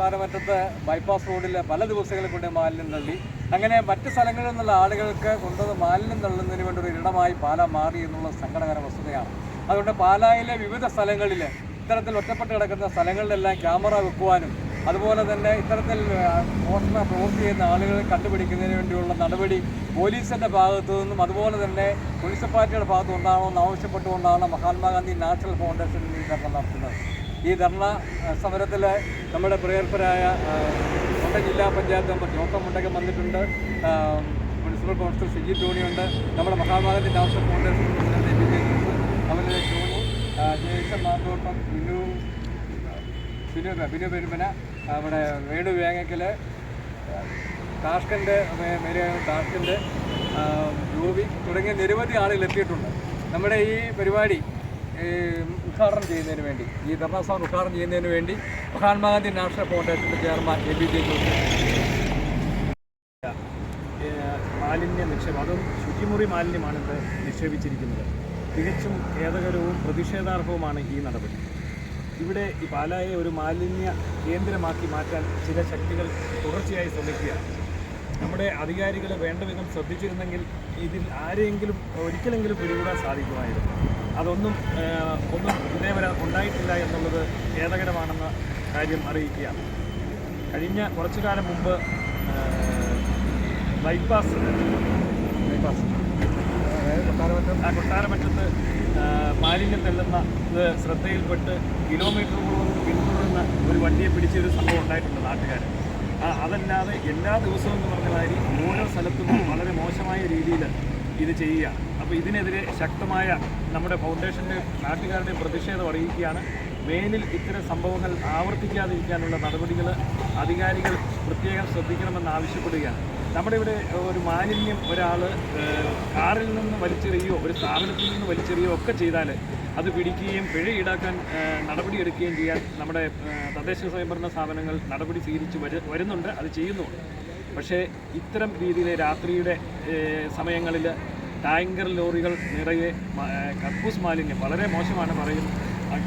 താരമറ്റത്ത് bypass റോഡിൽ പല ദിവസങ്ങളിൽ കൊണ്ട് മാലിന്യം തള്ളി. അങ്ങനെ മറ്റ് സ്ഥലങ്ങളിൽ നിന്നുള്ള ആളുകൾക്ക് കൊണ്ടുവന്ന് മാലിന്യം തള്ളുന്നതിന് വേണ്ടി ഒരു ഇടമായി പാല മാറി എന്നുള്ള സങ്കടകര വസ്തുതയാണ്. അതുകൊണ്ട് പാലായിലെ വിവിധ സ്ഥലങ്ങളിൽ ഇത്തരത്തിൽ ഒറ്റപ്പെട്ട് കിടക്കുന്ന സ്ഥലങ്ങളിലെല്ലാം ക്യാമറ വെക്കുവാനും അതുപോലെ തന്നെ ഇത്തരത്തിൽ മോഷണ പ്രവൃത്തി ചെയ്യുന്ന ആളുകളെ കണ്ടുപിടിക്കുന്നതിന് വേണ്ടിയുള്ള നടപടി പോലീസിന്റെ ഭാഗത്തു നിന്നും അതുപോലെ തന്നെ മുനിസിപ്പാലിറ്റിയുടെ ഭാഗത്തു എന്ന് ആവശ്യപ്പെട്ടുകൊണ്ടാണ് മഹാത്മാഗാന്ധി നാഷണൽ ഫൗണ്ടേഷൻ നടത്തുന്നത്. ഈ ധർണ സമരത്തിൽ നമ്മുടെ പ്രിയർപ്പരായ കോട്ടയം ജില്ലാ പഞ്ചായത്ത് മെമ്പർ ജോസം മുണ്ടകം വന്നിട്ടുണ്ട്. മുനിസിപ്പൽ കൗൺസിലർ സിജി ടോണിയുണ്ട് നമ്മുടെ Mahabharati national foundation president A Jose അതുപോലെ ടോണി ആ, മാർത്തോട്ടം ബിനു ബിനു ബിനു പെരുമന അവിടെ വേണു വേങ്ങക്കൽ താഷ്കന്റെ മേരെ താഷ്കന്റെ ജോബി തുടങ്ങിയ നിരവധി ആളുകൾ എത്തിയിട്ടുണ്ട്. നമ്മുടെ ഈ പരിപാടി ഉദ്ഘാടനം ചെയ്യുന്നതിന് വേണ്ടി ഈ ധർണാസ്ഥാനം ഉദ്ഘാടനം ചെയ്യുന്നതിന് വേണ്ടി മഹാത്മാഗാന്ധി നാഷണൽ ഫൗണ്ടേഷന്റെ ചെയർമാൻ എ ബി ജെ മാലിന്യ നിക്ഷേപം അതും ശുചിമുറി മാലിന്യമാണ് ഇവിടെ നിക്ഷേപിച്ചിരിക്കുന്നത്. തികച്ചും ഖേദകരവും പ്രതിഷേധാർഹവുമാണ് ഈ നടപടി. ഇവിടെ ഈ പാലായെ ഒരു മാലിന്യ കേന്ദ്രമാക്കി മാറ്റാൻ ചില ശക്തികൾ തുടർച്ചയായി ശ്രമിക്കുകയാണ്. നമ്മുടെ അധികാരികളെ വേണ്ടവിധം ശ്രദ്ധിച്ചിരുന്നെങ്കിൽ ഇതിൽ ആരെയെങ്കിലും ഒരിക്കലെങ്കിലും പിടികൂടാൻ സാധിക്കുമായിരുന്നു. അതൊന്നും ഒന്നും ഇതേവരെ ഉണ്ടായിട്ടില്ല എന്നുള്ളത് ഖേദകരമാണെന്ന കാര്യം അറിയിക്കുകയാണ്. കഴിഞ്ഞ കുറച്ചു കാലം മുമ്പ് ബൈപ്പാസ് ബൈപ്പാസ്. ആ കൊട്ടാരമറ്റത്ത് മാലിന്യം തെല്ലുന്ന ഇത് ശ്രദ്ധയിൽപ്പെട്ട് കിലോമീറ്ററുകളോളം പിന്തുടരുന്ന ഒരു വണ്ടിയെ പിടിച്ചൊരു സംഭവം ഉണ്ടായിട്ടുണ്ട് നാട്ടുകാർ അതല്ലാതെ എല്ലാ ദിവസവും എന്ന് പറഞ്ഞ മാതിരി ഓരോ സ്ഥലത്തും വളരെ മോശമായ രീതിയിൽ ഇത് ചെയ്യുക അപ്പോൾ ഇതിനെതിരെ ശക്തമായ നമ്മുടെ ഫൗണ്ടേഷന്റെ നാട്ടുകാരുടെ പ്രതിഷേധം അറിയിക്കുകയാണ്. മേലിൽ ഇത്തരം സംഭവങ്ങൾ ആവർത്തിക്കാതിരിക്കാനുള്ള നടപടികൾ അധികാരികൾ പ്രത്യേകം ശ്രദ്ധിക്കണമെന്ന് ആവശ്യപ്പെടുകയാണ്. നമ്മുടെ ഇവിടെ ഒരു മാലിന്യം ഒരാൾ കാറിൽ നിന്ന് വലിച്ചെറിയോ ഒരു സ്ഥാപനത്തിൽ നിന്ന് വലിച്ചെറിയോ ഒക്കെ ചെയ്താൽ അത് പിടിക്കുകയും പിഴ ഈടാക്കാൻ നടപടിയെടുക്കുകയും ചെയ്യാൻ നമ്മുടെ തദ്ദേശ സ്വയംഭരണ സ്ഥാപനങ്ങൾ നടപടി സ്വീകരിച്ച് വരുന്നുണ്ട് അത് ചെയ്യുന്നുണ്ട്. പക്ഷേ ഇത്തരം രീതിയിൽ രാത്രിയുടെ സമയങ്ങളിൽ ടാങ്കർ ലോറികൾ നിറയെ കർപ്പൂസ് മാലിന്യം വളരെ മോശമാണ് പറയും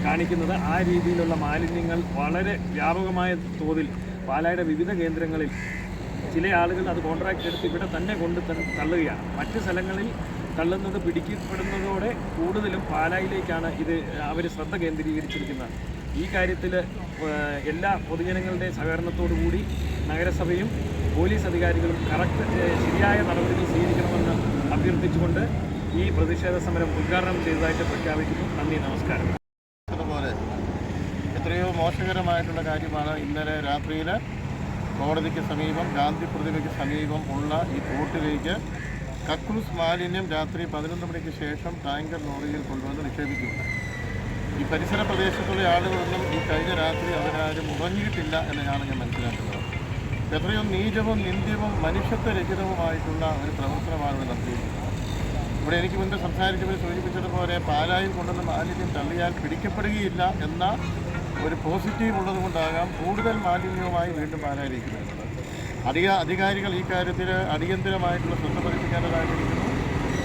കാണിക്കുന്നത്. ആ രീതിയിലുള്ള മാലിന്യങ്ങൾ വളരെ വ്യാപകമായ തോതിൽ പാലായുടെ വിവിധ കേന്ദ്രങ്ങളിൽ ചില ആളുകൾ അത് കോൺട്രാക്ട് എടുത്ത് ഇവിടെ തന്നെ കൊണ്ട് തള്ളുകയാണ്. മറ്റ് സ്ഥലങ്ങളിൽ തള്ളുന്നത് പിടിക്കപ്പെടുന്നതോടെ കൂടുതലും പാലായിലേക്കാണ് ഇത് അവർ ശ്രദ്ധ കേന്ദ്രീകരിച്ചിരിക്കുന്നത്. ഈ കാര്യത്തിൽ എല്ലാ പൊതുജനങ്ങളുടെയും സഹകരണത്തോടു കൂടി നഗരസഭയും പോലീസ് അധികാരികളും കറക്റ്റ് ശരിയായ നടപടികൾ സ്വീകരിക്കണമെന്ന് അഭ്യർത്ഥിച്ചുകൊണ്ട് ഈ പ്രതിഷേധ സമരം ഉദ്ഘാടനം ചെയ്തതായിട്ട് പ്രഖ്യാപിക്കുന്നു. നന്ദി നമസ്കാരം. അതുപോലെ എത്രയോ മോശകരമായിട്ടുള്ള കാര്യമാണ് ഇന്നലെ രാത്രിയിൽ കോടതിക്ക് സമീപം ഗാന്ധി പ്രതിമയ്ക്ക് സമീപം ഉള്ള ഈ തോട്ടിലേക്ക് കക്കൂസ് മാലിന്യം രാത്രി പതിനൊന്ന് മണിക്ക് ശേഷം ടാങ്കർ ലോറിയിൽ കൊണ്ടുവന്ന് നിക്ഷേപിക്കുന്നുണ്ട്. ഈ പരിസര പ്രദേശത്തുള്ള ആളുകളൊന്നും ഈ കഴിഞ്ഞ രാത്രി അവരാരും ഉറങ്ങിയിട്ടില്ല എന്നാണ് ഞാൻ മനസ്സിലാക്കുന്നത് എത്രയോ നീചവും നിന്ദ്യവും മനുഷ്യത്വരഹിതവുമായിട്ടുള്ള ഒരു പ്രവർത്തനമാണ് ഇവിടെ നടത്തിയിരിക്കുന്നത് ഇവിടെ എനിക്ക് മുൻപ് സംസാരിച്ചവർ സൂചിപ്പിച്ചതുപോലെ പാലായിൽ കൊണ്ടുവന്ന മാലിന്യം തള്ളിയാൽ പിടിക്കപ്പെടുകയില്ല എന്ന ഒരു പോസിറ്റീവ് ഉള്ളതുകൊണ്ടാകാം കൂടുതൽ മാലിന്യവുമായി വീണ്ടും പാലായിലേക്ക് വരുന്നത് അധിക അധികാരികൾ ഈ കാര്യത്തിൽ അടിയന്തരമായിട്ടുള്ള ശ്രദ്ധ പതിപ്പിക്കേണ്ടതായിട്ടിരിക്കുന്നു.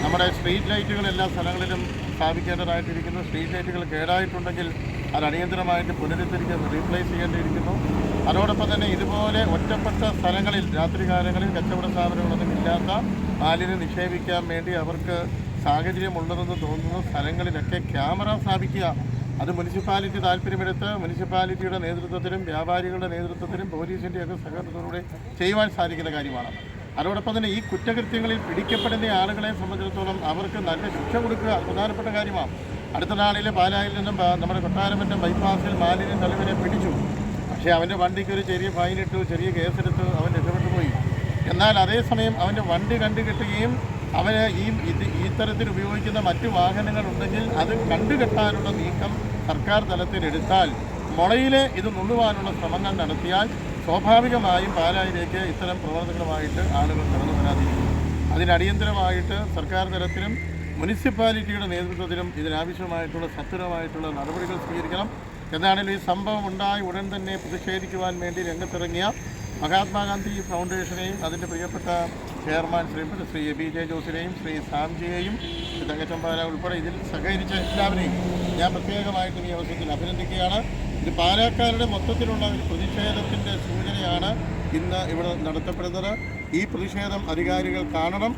നമ്മുടെ സ്ട്രീറ്റ് ലൈറ്റുകൾ എല്ലാ സ്ഥലങ്ങളിലും സ്ഥാപിക്കേണ്ടതായിട്ടിരിക്കുന്നു. സ്ട്രീറ്റ് ലൈറ്റുകൾ കേടായിട്ടുണ്ടെങ്കിൽ അത് അടിയന്തരമായിട്ട് പുനരുദ്ധരിക്കാൻ റീപ്ലേസ് ചെയ്യേണ്ടിയിരിക്കുന്നു. അതോടൊപ്പം തന്നെ ഇതുപോലെ ഒറ്റപ്പെട്ട സ്ഥലങ്ങളിൽ രാത്രികാലങ്ങളിൽ കച്ചവട സ്ഥാപനങ്ങളൊന്നും ഇല്ലാത്ത മാലിന്യം നിക്ഷേപിക്കാൻ വേണ്ടി അവർക്ക് സാഹചര്യമുള്ളതെന്ന് തോന്നുന്ന. സ്ഥലങ്ങളിലൊക്കെ ക്യാമറ സ്ഥാപിക്കുക. അത് മുനിസിപ്പാലിറ്റി താല്പര്യമെടുത്ത് മുനിസിപ്പാലിറ്റിയുടെ നേതൃത്വത്തിലും വ്യാപാരികളുടെ നേതൃത്വത്തിലും പോലീസിന്റെയൊക്കെ സഹകരണത്തോടുകൂടി ചെയ്യുവാൻ സാധിക്കുന്ന കാര്യമാണ്. അതോടൊപ്പം തന്നെ ഈ കുറ്റകൃത്യങ്ങളിൽ പിടിക്കപ്പെടുന്ന ആളുകളെ സംബന്ധിച്ചിടത്തോളം അവർക്ക് നല്ല ശിക്ഷ കൊടുക്കുക പ്രധാനപ്പെട്ട കാര്യമാണ്. അടുത്ത നാളിൽ പാലായിൽ നിന്നും നമ്മുടെ കൊട്ടാരമറ്റം ബൈപ്പാസിൽ മാലിന്യം തലവനെ പിടിച്ചു. പക്ഷേ അവന്റെ വണ്ടിക്ക് ഒരു ചെറിയ ഫൈനിട്ടു ചെറിയ കേസെടുത്ത് അവൻ രക്ഷപ്പെട്ടു പോയി. എന്നാൽ അതേസമയം അവന്റെ വണ്ടി കണ്ടു കിട്ടുകയും അവന് ഈ ഇത് ഈ തരത്തിൽ ഉപയോഗിക്കുന്ന മറ്റു വാഹനങ്ങൾ ഉണ്ടെങ്കിൽ അത് കണ്ടുകെട്ടാനുള്ള നീക്കം സർക്കാർ തലത്തിലെടുത്താൽ മുളയിൽ ഇത് നുള്ളുവാനുള്ള ശ്രമങ്ങൾ നടത്തിയാൽ സ്വാഭാവികമായും പാലായിലേക്ക് ഇത്തരം പ്രവർത്തനങ്ങളുമായിട്ട് ആളുകൾ കടന്നു വരാതിരിക്കും. അതിനടിയന്തരമായിട്ട് സർക്കാർ തലത്തിലും മുനിസിപ്പാലിറ്റിയുടെ നേതൃത്വത്തിലും ഇതിനാവശ്യമായിട്ടുള്ള സത്വരമായിട്ടുള്ള നടപടികൾ സ്വീകരിക്കണം. എന്നാണെങ്കിലും ഈ സംഭവം ഉണ്ടായി ഉടൻ തന്നെ പ്രതിഷേധിക്കുവാൻ വേണ്ടി രംഗത്തിറങ്ങിയ മഹാത്മാഗാന്ധി ഫൗണ്ടേഷനെയും അതിന്റെ പ്രിയപ്പെട്ട chairman Shri Shri B J ജോസിനെയും Shri സാംജിയെയും തങ്കച്ചമ്പാല ഉൾപ്പെടെ ഇതിൽ സഹകരിച്ച എല്ലാവരെയും ഞാൻ പ്രത്യേകമായിട്ടും ഈ അവസരത്തിൽ അഭിനന്ദിക്കുകയാണ്. ഇത് പാലക്കാരുടെ മൊത്തത്തിലുള്ള ഒരു പ്രതിഷേധത്തിന്റെ സൂചനയാണ് ഇന്ന് ഇവിടെ നടത്തപ്പെടുന്നത്. ഈ പ്രതിഷേധം അധികാരികൾ കാണണം.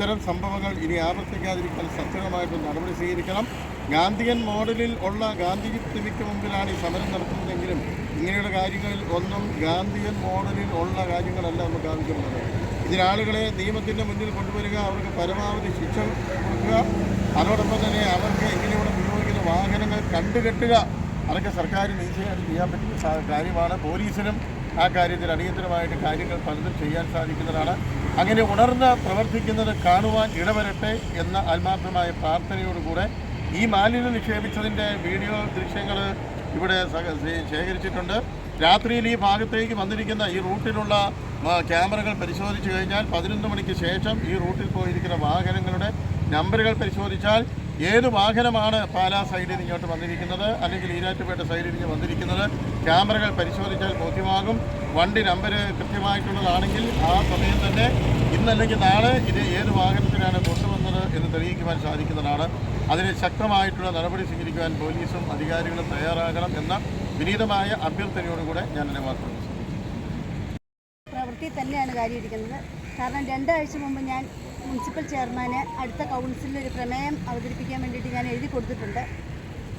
ഇത്തരം സംഭവങ്ങൾ ഇനി ആവർത്തിക്കാതിരിക്കാൻ സത്യമായിട്ട് നടപടി സ്വീകരിക്കണം. ഗാന്ധിയൻ മോഡലിൽ ഉള്ള ഗാന്ധി പ്രതിമയ്ക്ക് മുമ്പിലാണ് ഈ സമരം നടത്തുന്നതെങ്കിലും ഇങ്ങനെയുള്ള കാര്യങ്ങളിൽ ഒന്നും ഗാന്ധിയൻ മോഡലിൽ ഉള്ള കാര്യങ്ങളല്ല നമുക്ക് ആവശ്യമുള്ളത് ഇതിനാളുകളെ നിയമത്തിന്റെ മുന്നിൽ കൊണ്ടുവരിക അവർക്ക് പരമാവധി ശിക്ഷ കൊടുക്കുക. അതോടൊപ്പം തന്നെ അവർക്ക് ഇങ്ങനെയുള്ള ഉപയോഗിക്കുന്ന വാഹനങ്ങൾ കണ്ടുകെട്ടുക. അതൊക്കെ സർക്കാരിന് ഈസിയായിട്ട് ചെയ്യാൻ പറ്റുന്ന കാര്യമാണ്. പോലീസിനും ആ കാര്യത്തിൽ അടിയന്തരമായിട്ട് കാര്യങ്ങൾ പലതും ചെയ്യാൻ സാധിക്കുന്നതാണ്. അങ്ങനെ ഉണർന്ന് പ്രവർത്തിക്കുന്നത് കാണുവാൻ ഇടവരട്ടെ എന്ന ആത്മാർത്ഥമായ പ്രാർത്ഥനയോടുകൂടെ ഈ മാലിന്യം നിക്ഷേപിച്ചതിന്റെ വീഡിയോ ദൃശ്യങ്ങൾ ഇവിടെ ശേഖരിച്ചിട്ടുണ്ട്. രാത്രിയിൽ ഈ ഭാഗത്തേക്ക് വന്നിരിക്കുന്ന ഈ റൂട്ടിലുള്ള ക്യാമറകൾ പരിശോധിച്ചു കഴിഞ്ഞാൽ പതിനൊന്ന് മണിക്ക് ശേഷം ഈ റൂട്ടിൽ പോയിരിക്കുന്ന വാഹനങ്ങളുടെ നമ്പറുകൾ പരിശോധിച്ചാൽ ഏത് വാഹനമാണ് പാലാ സൈഡിൽ ഇങ്ങോട്ട് വന്നിരിക്കുന്നത്? അല്ലെങ്കിൽ ഈരാറ്റുപേട്ട സൈഡിൽ നിന്ന് വന്നിരിക്കുന്നത്? ക്യാമറകൾ പരിശോധിച്ചാൽ ബോധ്യമാകും. വണ്ടി നമ്പർ കൃത്യമായിട്ടുള്ളതാണെങ്കിൽ ആ സമയം തന്നെ ഇന്നല്ലെങ്കിൽ നാളെ ഇത് ഏത് വാഹനത്തിനാണ് കൊണ്ടുവന്നത് എന്ന് തെളിയിക്കുവാൻ സാധിക്കുന്നതാണ്. അതിന് ശക്തമായിട്ടുള്ള നടപടി സ്വീകരിക്കുവാൻ പോലീസും അധികാരികളും തയ്യാറാകണം എന്ന വിനീതമായ അഭ്യർത്ഥനയോടുകൂടെ ഞാൻ എന്റെ വാക്കുകൾ പ്രവൃത്തി തന്നെയാണ് കാര്യമിരിക്കുന്നത് കാരണം രണ്ടാഴ്ച മുമ്പ് ഞാൻ മുനിസിപ്പൽ ചെയർമാന് അടുത്ത കൗൺസിലിൽ ഒരു പ്രമേയം അവതരിപ്പിക്കാൻ വേണ്ടിയിട്ട് ഞാൻ എഴുതി കൊടുത്തിട്ടുണ്ട്.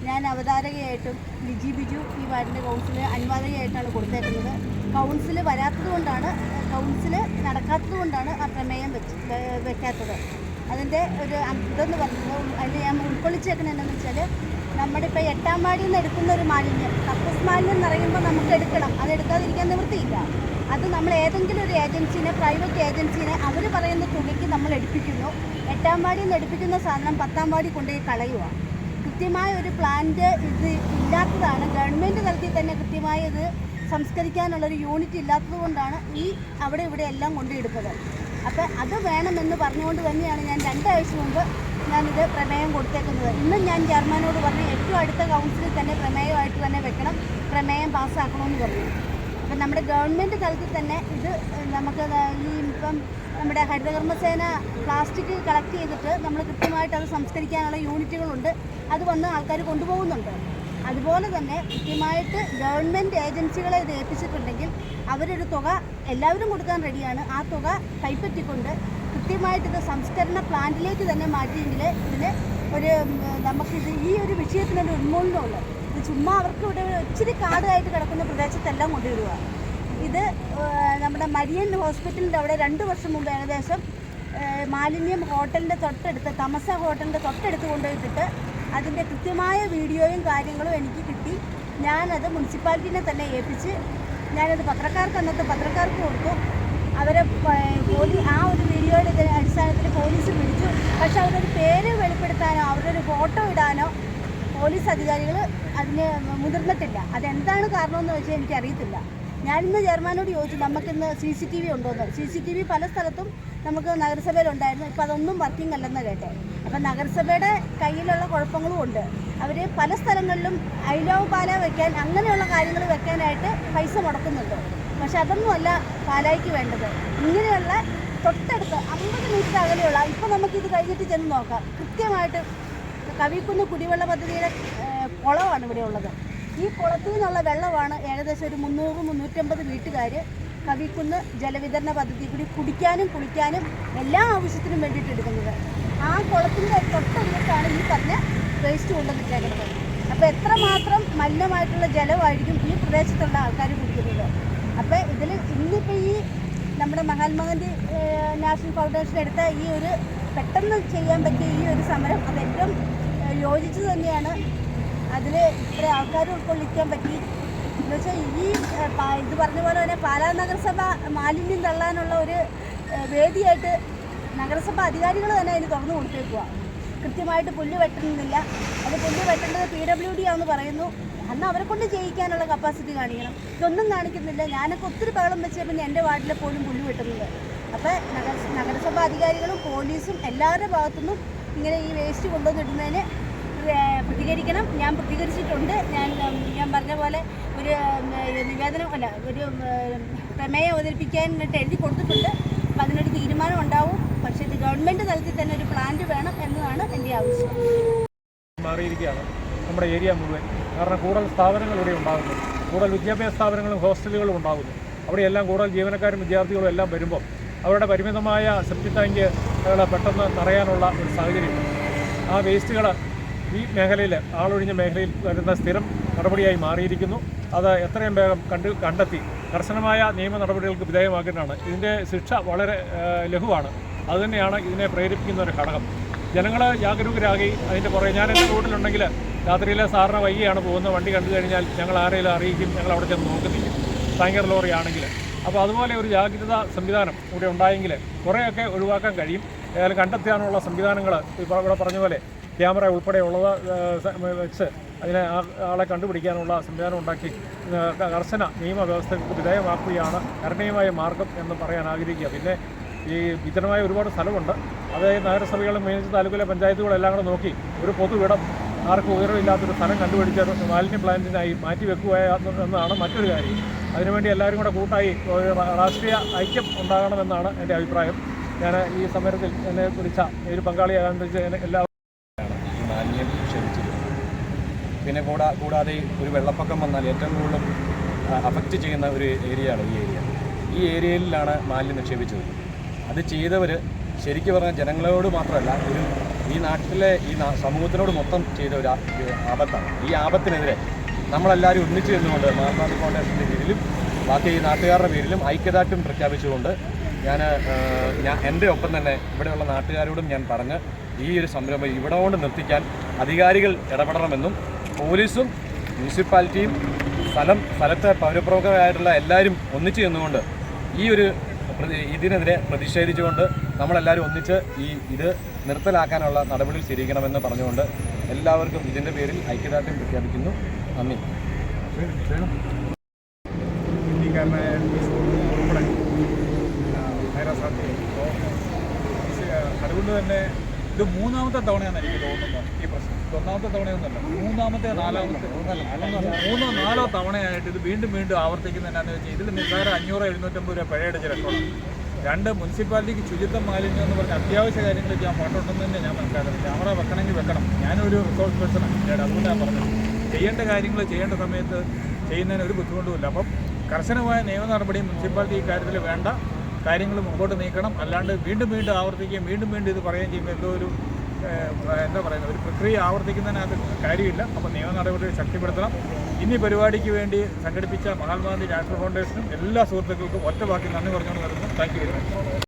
ഞാൻ അവതാരകയായിട്ടും ലിജി ബിജു ഈ വാർഡിന്റെ കൗൺസിൽ അനുവാദകയായിട്ടാണ് കൊടുത്തേക്കുന്നത്. കൗൺസിൽ വരാത്തത് കൊണ്ടാണ് കൗൺസിൽ നടക്കാത്തത് കൊണ്ടാണ് ആ പ്രമേയം വെച്ച് വെക്കാത്തത്. അതിന്റെ ഒരു ഇതെന്ന് പറയുന്നത് അതിൽ ഞാൻ ഉൾക്കൊള്ളിച്ചേക്കുന്നത് എന്താണെന്ന് വെച്ചാൽ നമ്മുടെ ഇപ്പോൾ എട്ടാം വാർഡിൽ നിന്ന് എടുക്കുന്ന ഒരു മാലിന്യം കപ്പസ് മാലിന്യം എന്ന് പറയുമ്പോൾ നമുക്ക് എടുക്കണം. അത് എടുക്കാതിരിക്കാൻ നിവൃത്തിയില്ല. അത് നമ്മൾ ഏതെങ്കിലും ഒരു ഏജൻസിനെ പ്രൈവറ്റ് ഏജൻസിനെ അവർ പറയുന്ന തുകയ്ക്ക് നമ്മൾ എടുപ്പിക്കുന്നു. എട്ടാം വാടിയിൽ നിന്ന് എടുപ്പിക്കുന്ന സാധനം പത്താം വാടി കൊണ്ടുപോയി കളയുക. കൃത്യമായ ഒരു പ്ലാന്റ് ഇത് ഇല്ലാത്തതാണ്. ഗവൺമെന്റ് തലത്തിൽ തന്നെ കൃത്യമായ ഇത് സംസ്കരിക്കാനുള്ളൊരു യൂണിറ്റ് ഇല്ലാത്തത് കൊണ്ടാണ് ഈ അവിടെ ഇവിടെ എല്ലാം കൊണ്ടുപോയെടുത്തത് അപ്പോൾ അത് വേണമെന്ന് പറഞ്ഞുകൊണ്ട് തന്നെയാണ് ഞാൻ രണ്ടാഴ്ച മുമ്പ് ഞാനിത് പ്രമേയം കൊടുത്തേക്കുന്നത്. ഇന്നും ഞാൻ ചെയർമാനോട് പറഞ്ഞു ഏറ്റവും അടുത്ത കൗൺസിലിൽ തന്നെ പ്രമേയമായിട്ട് തന്നെ വെക്കണം. പ്രമേയം പാസ്സാക്കണമെന്ന് പറഞ്ഞു. അപ്പം നമ്മുടെ ഗവൺമെന്റ് തലത്തിൽ തന്നെ ഇത് നമുക്ക് ഈ ഇപ്പം നമ്മുടെ ഹരിതകർമ്മസേന പ്ലാസ്റ്റിക് കളക്ട് ചെയ്തിട്ട് നമ്മൾ കൃത്യമായിട്ട് അത് സംസ്കരിക്കാനുള്ള യൂണിറ്റുകളുണ്ട്. അത് വന്ന് ആൾക്കാർ കൊണ്ടുപോകുന്നുണ്ട്. അതുപോലെ തന്നെ കൃത്യമായിട്ട് ഗവൺമെന്റ് ഏജൻസികളെ ഇത് ഏൽപ്പിച്ചിട്ടുണ്ടെങ്കിൽ അവരൊരു തുക എല്ലാവരും കൊടുക്കാൻ റെഡിയാണ്. ആ തുക കൈപ്പറ്റിക്കൊണ്ട് കൃത്യമായിട്ട് ഇത് സംസ്കരണ പ്ലാന്റിലേക്ക് തന്നെ മാറ്റിയെങ്കിൽ ഇതിന് ഒരു നമുക്കിത് ഈ ഒരു വിഷയത്തിനൊരു ഉന്മൂലനമുള്ളൂ. ചുമ്മാ അവർക്ക് ഇവിടെ ഒത്തിരി കാടായിട്ട് കിടക്കുന്ന പ്രദേശത്തെല്ലാം കൊണ്ടുവരിക. ഇത് നമ്മുടെ മരിയൻ ഹോസ്പിറ്റലിന്റെ അവിടെ രണ്ട് വർഷം മുമ്പ് ഏകദേശം മാലിന്യം ഹോട്ടലിന്റെ തൊട്ടടുത്ത് തമസ ഹോട്ടലിന്റെ തൊട്ടടുത്ത് കൊണ്ടുപോയിട്ടിട്ട് അതിന്റെ കൃത്യമായ വീഡിയോയും കാര്യങ്ങളും എനിക്ക് കിട്ടി. ഞാനത് മുനിസിപ്പാലിറ്റിനെ തന്നെ ഏൽപ്പിച്ച് ഞാനത് പത്രക്കാർക്ക് അന്നത്തെ പത്രക്കാർക്ക് കൊടുത്തു. അവരെ പോലീ ആ ഒരു വീഡിയോയുടെ അടിസ്ഥാനത്തിൽ പോലീസ് പിടിച്ചു. പക്ഷെ അവരൊരു പേര് വെളിപ്പെടുത്താനോ അവരുടെ ഒരു ഫോട്ടോ ഇടാനോ പോലീസ് അധികാരികൾ അതിന് മുതിർന്നിട്ടില്ല. അതെന്താണ് കാരണമെന്ന് വെച്ചാൽ എനിക്കറിയത്തില്ല. ഞാനിന്ന് ചെയർമാനോട് ചോദിച്ചു നമുക്കിന്ന് സി സി ടി വി ഉണ്ടോയെന്ന് സി സി ടി വി പല സ്ഥലത്തും നമുക്ക് നഗരസഭയിലുണ്ടായിരുന്നു. ഇപ്പോൾ അതൊന്നും വർക്കിംഗ് അല്ലെന്ന് കേട്ടെ. അപ്പം നഗരസഭയുടെ കയ്യിലുള്ള കുഴപ്പങ്ങളും ഉണ്ട്. അവർ പല സ്ഥലങ്ങളിലും ഐലവ് പാല വെക്കാൻ അങ്ങനെയുള്ള കാര്യങ്ങൾ വെക്കാനായിട്ട് പൈസ മുടക്കുന്നുണ്ട്. പക്ഷെ അതൊന്നുമല്ല പാലായിക്ക് വേണ്ടത്. ഇങ്ങനെയുള്ള തൊട്ടടുത്ത് അമ്പത് മീറ്റർ അകലെയുള്ള ഇപ്പം നമുക്കിത് കഴിഞ്ഞിട്ട് ചെന്ന് നോക്കാം. കൃത്യമായിട്ട് കവിക്കുന്ന് കുടിവെള്ള പദ്ധതിയുടെ കുളമാണ് ഇവിടെ ഉള്ളത്. ഈ കുളത്തിൽ നിന്നുള്ള വെള്ളമാണ് ഏകദേശം ഒരു മുന്നൂറ് മുന്നൂറ്റമ്പത് വീട്ടുകാർ കവിക്കുന്ന് ജലവിതരണ പദ്ധതി കൂടി കുടിക്കാനും കുളിക്കാനും എല്ലാ ആവശ്യത്തിനും വേണ്ടിയിട്ട് എടുക്കുന്നത്. ആ കുളത്തിന്റെ തൊട്ടടുത്താണ് ഈ പറഞ്ഞ വേസ്റ്റ് കൊണ്ടുവന്നിട്ടേക്കുന്നത് അപ്പോൾ എത്രമാത്രം മലിനമായിട്ടുള്ള ജലമായിരിക്കും ഈ പ്രദേശത്തുള്ള ആൾക്കാർ കുടിക്കുന്നത്? അപ്പോൾ ഇതിൽ ഇന്നിപ്പോൾ ഈ നമ്മുടെ മഹാത്മാഗാന്ധി നാഷണൽ ഫൗണ്ടേഷൻ എടുത്ത ഈ ഒരു പെട്ടെന്ന് ചെയ്യാൻ പറ്റിയ ഈ ഒരു സമരം അത് ഏറ്റവും ഏഹ്, യോജിച്ചത് തന്നെയാണ്. അതിൽ ഇത്ര ആൾക്കാർ ഉൾക്കൊള്ളിക്കാൻ പറ്റി. എന്ന് വെച്ചാൽ ഈ ഇത് പറഞ്ഞ പോലെ തന്നെ പാലാ നഗരസഭ മാലിന്യം തള്ളാനുള്ള ഒരു വേദിയായിട്ട് നഗരസഭ അധികാരികൾ തന്നെ അതിന് തുറന്നു കൊടുത്തേക്കുക കൃത്യമായിട്ട് പുല്ല് വെട്ടുന്നില്ല. അത് പുല്ല് വെട്ടേണ്ടത് പി ഡബ്ല്യു ഡി ആണെന്ന് പറയുന്നു. അന്ന് അവരെ കൊണ്ട് ചെയ്യിക്കാനുള്ള കപ്പാസിറ്റി കാണിക്കണം. ഇതൊന്നും കാണിക്കുന്നില്ല. ഞാനൊക്കെ ഒത്തിരി ബഹളം വെച്ച പിന്നെ എന്റെ വാർഡിലെ പോലും പുല്ല് വെട്ടുന്നത് അപ്പോൾ നഗര നഗരസഭാ അധികാരികളും പോലീസും എല്ലാവരുടെ ഭാഗത്തുനിന്നും ഇങ്ങനെ ഈ വേസ്റ്റ് കൊണ്ടുവന്നിടുന്നതിന് പ്രതികരിക്കണം. ഞാൻ പ്രതികരിച്ചിട്ടുണ്ട്. ഞാൻ ഞാൻ പറഞ്ഞ പോലെ ഒരു നിവേദനം അല്ല ഒരു പ്രമേയം അവതരിപ്പിക്കാനായിട്ട് എഴുതി കൊടുത്തിട്ടുണ്ട്. അപ്പം അതിനൊരു തീരുമാനം ഉണ്ടാവും. പക്ഷേ ഇത് ഗവൺമെന്റ് തലത്തിൽ തന്നെ ഒരു പ്ലാന്റ് വേണം എന്നതാണ് എന്റെ ആവശ്യം. മാറിയിരിക്കുകയാണ് നമ്മുടെ ഏരിയ മുഴുവൻ. കാരണം കൂടുതൽ സ്ഥാപനങ്ങൾ ഇവിടെ ഉണ്ടാകുന്നു. കൂടുതൽ വിദ്യാഭ്യാസ സ്ഥാപനങ്ങളും ഹോസ്റ്റലുകളും ഉണ്ടാകുന്നു. അവിടെയെല്ലാം കൂടുതൽ ജീവനക്കാരും വിദ്യാർത്ഥികളും എല്ലാം വരുമ്പോൾ അവരുടെ പരിമിതമായ സെപ്റ്റി ടാങ്ക് പെട്ടെന്ന് നിറയാനുള്ള ഒരു സാഹചര്യം ആ വേസ്റ്റുകൾ ഈ മേഖലയിൽ ആളൊഴിഞ്ഞ മേഖലയിൽ വരുന്ന സ്ഥിരം നടപടിയായി മാറിയിരിക്കുന്നു. അത് എത്രയും വേഗം കണ്ട് കണ്ടെത്തി. കർശനമായ നിയമ നടപടികൾക്ക് വിധേയമാക്കിയിട്ടാണ് ഇതിന്റെ ശിക്ഷ വളരെ ലഘുവാണ്. അതുതന്നെയാണ് ഇതിനെ പ്രേരിപ്പിക്കുന്ന ഒരു ഘടകം. ജനങ്ങൾ ജാഗരൂകരാകി അതിന്റെ പുറകെ ഞാൻ എന്റെ റൂട്ടിലുണ്ടെങ്കിൽ രാത്രിയിലെ സാറിന് വൈകിയാണ് പോകുന്ന വണ്ടി കണ്ടു കഴിഞ്ഞാൽ ഞങ്ങൾ ആരെങ്കിലും അറിയിക്കും ഞങ്ങൾ അവിടെ ചെന്ന് നോക്കുന്നില്ല. ടാങ്കർ ലോറി ആണെങ്കിൽ. അപ്പോൾ അതുപോലെ ഒരു ജാഗ്രത സംവിധാനം ഇവിടെ ഉണ്ടായെങ്കിൽ കുറേയൊക്കെ ഒഴിവാക്കാൻ കഴിയും. ഏതായാലും കണ്ടെത്താനുള്ള സംവിധാനങ്ങൾ ഇപ്പോൾ ഇവിടെ പറഞ്ഞ പോലെ ക്യാമറ ഉൾപ്പെടെയുള്ളത് വെച്ച് അതിനെ ആളെ കണ്ടുപിടിക്കാനുള്ള സംവിധാനം ഉണ്ടാക്കി കർശന നിയമവ്യവസ്ഥകൾക്ക് വിധേയമാക്കുകയാണ് കരണീയമായ മാർഗം എന്ന് പറയാൻ ആഗ്രഹിക്കുക. പിന്നെ ഈ വിജനമായ ഒരുപാട് സ്ഥലമുണ്ട്. അത് നഗരസഭകളും മേനിച്ച് താലൂക്കിലെ പഞ്ചായത്തുകളും എല്ലാം കൂടെ നോക്കി ഒരു പൊതുവിടം ആർക്കും ഉയരമില്ലാത്തൊരു സ്ഥലം കണ്ടുപിടിച്ച് മാലിന്യ പ്ലാന്റിനായി മാറ്റി വെക്കുക മറ്റൊരു കാര്യം. അതിനുവേണ്ടി എല്ലാവരും കൂടെ കൂട്ടായി ഒരു രാഷ്ട്രീയ ഐക്യം ഉണ്ടാകണമെന്നാണ് എന്റെ അഭിപ്രായം. ഞാൻ ഈ സമരത്തിൽ എന്നെ വിളിച്ച ഒരു പങ്കാളിയാകാൻ എല്ലാ ഈ മാലിന്യം ക്ഷമിച്ചിരുന്നത് പിന്നെ കൂടാ കൂടാതെ ഒരു വെള്ളപ്പൊക്കം വന്നാൽ ഏറ്റവും കൂടുതൽ അഫക്റ്റ് ചെയ്യുന്ന ഒരു ഏരിയയാണ് ഈ ഏരിയ. ഈ ഏരിയയിലാണ് മാലിന്യം നിക്ഷേപിച്ചത്. അത് ചെയ്തവർ ശരിക്കും പറഞ്ഞാൽ ജനങ്ങളോട് മാത്രമല്ല ഒരു ഈ നാട്ടിലെ ഈ സമൂഹത്തിനോട് മൊത്തം ചെയ്ത ഒരു ആപത്താണ്. ഈ ആപത്തിനെതിരെ നമ്മളെല്ലാവരും ഒന്നിച്ച് നിന്നുകൊണ്ട് മഹാത്മാഗാന്ധി ഫൗണ്ടേഷന്റെ പേരിലും ബാക്കി ഈ നാട്ടുകാരുടെ പേരിലും ഐക്യദാർഢ്യം പ്രഖ്യാപിച്ചുകൊണ്ട് ഞാൻ ഞാൻ എന്റെ ഒപ്പം തന്നെ ഇവിടെയുള്ള നാട്ടുകാരോടും ഞാൻ പറഞ്ഞ് ഈ ഒരു സംരംഭം ഇവിടെ കൊണ്ട് നിർത്തിക്കാൻ അധികാരികൾ ഇടപെടണമെന്നും പോലീസും മുനിസിപ്പാലിറ്റിയും സ്ഥലം സ്ഥലത്തെ പൗരപ്രമുഖരായിട്ടുള്ള എല്ലാവരും ഒന്നിച്ചു നിന്നുകൊണ്ട് ഈ ഒരു ഇതിനെതിരെ പ്രതിഷേധിച്ചുകൊണ്ട് നമ്മളെല്ലാവരും ഒന്നിച്ച് ഈ ഇത് നിർത്തലാക്കാനുള്ള നടപടി സ്വീകരിക്കണമെന്ന് പറഞ്ഞുകൊണ്ട് എല്ലാവർക്കും ഇതിന്റെ പേരിൽ ഐക്യദാർഢ്യം പ്രഖ്യാപിക്കുന്നു. നന്ദി. അതുകൊണ്ട് തന്നെ ഇത് മൂന്നാമത്തെ തവണയാണ് എനിക്ക് തോന്നുന്നത് ഈ പ്രശ്നം. ഒന്നാമത്തെ തവണയൊന്നുമല്ല മൂന്നാമത്തെ നാലാമത്തെ മൂന്നോ നാലോ തവണയായിട്ട് ഇത് വീണ്ടും വീണ്ടും ആവർത്തിക്കുന്ന എന്നാന്ന് വെച്ചാൽ ഇതിൽ നിസ്സാര അഞ്ഞൂറ് എഴുന്നൂറ്റമ്പത് രൂപ പിഴയടിച്ച റെക്കോർഡാണ് രണ്ട് മുനിസിപ്പാലിറ്റിക്ക് ശുചിത്വ മാലിന്യം എന്ന് പറഞ്ഞ അത്യാവശ്യ കാര്യങ്ങൾ ചെയ്യാൻ പാട്ടുണ്ടെന്ന് തന്നെ ഞാൻ മനസ്സിലാക്കുന്നത് ക്യാമറ വെക്കണമെങ്കിൽ വെക്കണം. ഞാനൊരു റിസോഴ്സ് പേഴ്സണാണ് ചേട്ടാ അതുകൊണ്ട് ഞാൻ പറഞ്ഞത്. ചെയ്യേണ്ട കാര്യങ്ങൾ ചെയ്യേണ്ട സമയത്ത് ചെയ്യുന്നതിന് ഒരു ബുദ്ധിമുട്ടുമില്ല. അപ്പം കർശനമായ നിയമ നടപടി മുനിസിപ്പാലിറ്റി ഈ കാര്യത്തിൽ വേണ്ട. കാര്യങ്ങൾ മുമ്പോട്ട് നീക്കണം. അല്ലാണ്ട് വീണ്ടും വീണ്ടും ആവർത്തിക്കുകയും വീണ്ടും വീണ്ടും ഇത് പറയുകയും ചെയ്യുമ്പോൾ എന്തോ ഒരു എന്താ പറയുന്നത്? ഒരു പ്രക്രിയ ആവർത്തിക്കുന്നതിനകത്ത് കാര്യമില്ല. അപ്പോൾ നിയമ നടപടി ശക്തിപ്പെടുത്തണം. ഇനി പരിപാടിക്ക് വേണ്ടി സംഘടിപ്പിച്ച മഹാത്മാഗാന്ധി നാഷണൽ ഫൗണ്ടേഷനും എല്ലാ സുഹൃത്തുക്കൾക്കും ഒറ്റ വാക്കി നന്ദി പറഞ്ഞുകൊണ്ട് നിർത്തുന്നു. Thank you very much